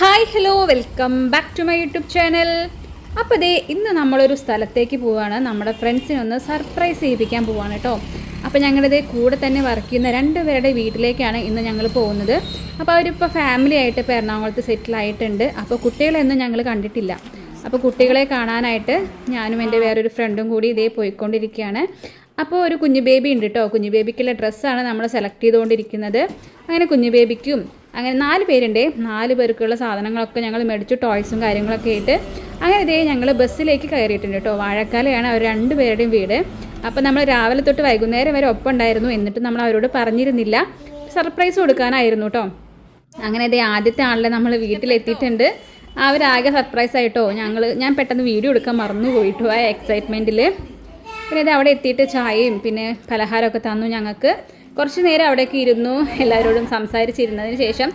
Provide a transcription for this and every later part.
Hi hello welcome back to my YouTube channel. അപ്പോൾ ദേ ഇന്ന് നമ്മളൊരു സ്ഥലത്തേക്ക് പോവുകയാണ് നമ്മുടെ ഫ്രണ്ട്സിനൊന്ന് സർപ്രൈസ് ചെയ്യിപ്പിക്കാൻ പോവുകയാണ് കേട്ടോ. അപ്പോൾ ഞങ്ങളിത് കൂടെ തന്നെ വർക്ക് ചെയ്യുന്ന രണ്ടുപേരുടെ വീട്ടിലേക്കാണ് ഇന്ന് ഞങ്ങൾ പോകുന്നത്. അപ്പോൾ അവരിപ്പോൾ ഫാമിലി ആയിട്ട് ഇപ്പോൾ എറണാകുളത്ത് സെറ്റിൽ ആയിട്ടുണ്ട്. അപ്പോൾ കുട്ടികളെയൊന്നും ഞങ്ങൾ കണ്ടിട്ടില്ല. അപ്പോൾ കുട്ടികളെ കാണാനായിട്ട് ഞാനും എന്റെ വേറൊരു ഫ്രണ്ടും കൂടി ഇതേ പോയിക്കൊണ്ടിരിക്കുകയാണ്. അപ്പോൾ ഒരു കുഞ്ഞു ബേബി ഉണ്ട് കേട്ടോ. കുഞ്ഞു ബേബിക്കുള്ള ഡ്രസ്സാണ് നമ്മൾ സെലക്ട് ചെയ്തുകൊണ്ടിരിക്കുന്നത്. അങ്ങനെ കുഞ്ഞു ബേബിക്കും അങ്ങനെ നാല് പേരുണ്ട്. നാല് പേർക്കുള്ള സാധനങ്ങളൊക്കെ ഞങ്ങൾ മേടിച്ചു ടോയ്സും കാര്യങ്ങളൊക്കെ ആയിട്ട്. അങ്ങനെ ഇതേ ഞങ്ങൾ ബസ്സിലേക്ക് കയറിയിട്ടുണ്ട് കേട്ടോ. വാഴക്കാലയാണ് അവർ രണ്ട് പേരുടെയും വീട്. അപ്പോൾ നമ്മൾ രാവിലെ തൊട്ട് വൈകുന്നേരം വരെ ഒപ്പം ഉണ്ടായിരുന്നു. എന്നിട്ട് നമ്മൾ അവരോട് പറഞ്ഞിരുന്നില്ല. സർപ്രൈസ് കൊടുക്കാനായിരുന്നു കേട്ടോ. അങ്ങനെ ഇതേ ആദ്യത്തെ ആളിലെ നമ്മൾ വീട്ടിലെത്തിയിട്ടുണ്ട്. അവരാകെ സർപ്രൈസ് ആയിട്ടോ. ഞങ്ങൾ ഞാൻ പെട്ടെന്ന് വീഡിയോ എടുക്കാൻ മറന്നു പോയിട്ടു ആ എക്സൈറ്റ്മെന്റിൽ പിന്നെ ഇത് അവിടെ എത്തിയിട്ട് ചായയും പിന്നെ പലഹാരമൊക്കെ തന്നു ഞങ്ങൾക്ക്. കുറച്ച് നേരം അവിടെയൊക്കെ ഇരുന്നു എല്ലാവരോടും സംസാരിച്ചിരുന്നതിന് ശേഷം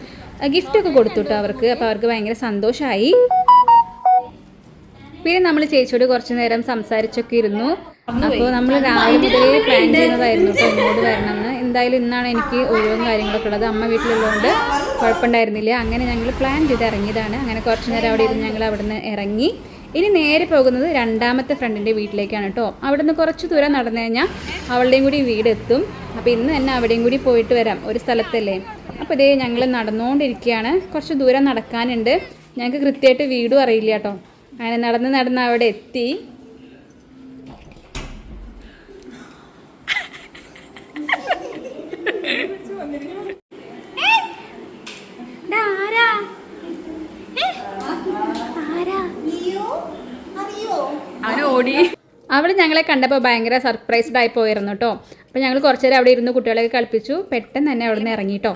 ഗിഫ്റ്റൊക്കെ കൊടുത്തു കേട്ടോ അവർക്ക്. അപ്പോൾ അവർക്ക് ഭയങ്കര സന്തോഷമായി പിന്നെ നമ്മൾ ചേച്ചിയോട് കുറച്ച് നേരം സംസാരിച്ചൊക്കെ ഇരുന്നു. അപ്പോൾ നമ്മൾ രാവിലെ പ്ലാൻ ചെയ്യുന്നതായിരുന്നു. അപ്പോൾ ഇങ്ങോട്ട് വരണമെന്ന്. എന്തായാലും ഇന്നാണ് എനിക്ക് ഒഴിവും കാര്യങ്ങളൊക്കെ ഉള്ളത്. അമ്മ വീട്ടിലുള്ളതുകൊണ്ട് കുഴപ്പമുണ്ടായിരുന്നില്ല. അങ്ങനെ ഞങ്ങൾ പ്ലാൻ ചെയ്ത് ഇറങ്ങിയതാണ്. അങ്ങനെ കുറച്ച് നേരം അവിടെ ഇരുന്ന് ഞങ്ങൾ അവിടുന്ന് ഇറങ്ങി. ഇനി നേരെ പോകുന്നത് രണ്ടാമത്തെ ഫ്രണ്ടിന്റെ വീട്ടിലേക്കാണ് കേട്ടോ അവിടെ നിന്ന് കുറച്ച് ദൂരം നടന്നു കഴിഞ്ഞാൽ അവളുടെയും കൂടി വീടെത്തും. അപ്പോൾ ഇന്ന് തന്നെ അവിടെയും കൂടി പോയിട്ട് വരാം ഒരു സ്ഥലത്തല്ലേ? അപ്പോൾ ഇതേ ഞങ്ങൾ നടന്നുകൊണ്ടിരിക്കുകയാണ് കുറച്ച് ദൂരം നടക്കാനുണ്ട്. ഞങ്ങൾക്ക് കൃത്യമായിട്ട് വീടും അറിയില്ല കേട്ടോ അങ്ങനെ നടന്ന് നടന്ന് അവിടെ എത്തി. ഓടി. അവൾ ഞങ്ങളെ കണ്ടപ്പോൾ ഭയങ്കര സർപ്രൈസ്ഡ് ആയി പോയിരുന്നു കേട്ടോ അപ്പോൾ ഞങ്ങൾ കുറച്ചു നേരം അവിടെ ഇരുന്ന് കുട്ടികളെയൊക്കെ കളിപ്പിച്ചു. പെട്ടെന്ന് തന്നെ അവിടെ നിന്ന് ഇറങ്ങി കേട്ടോ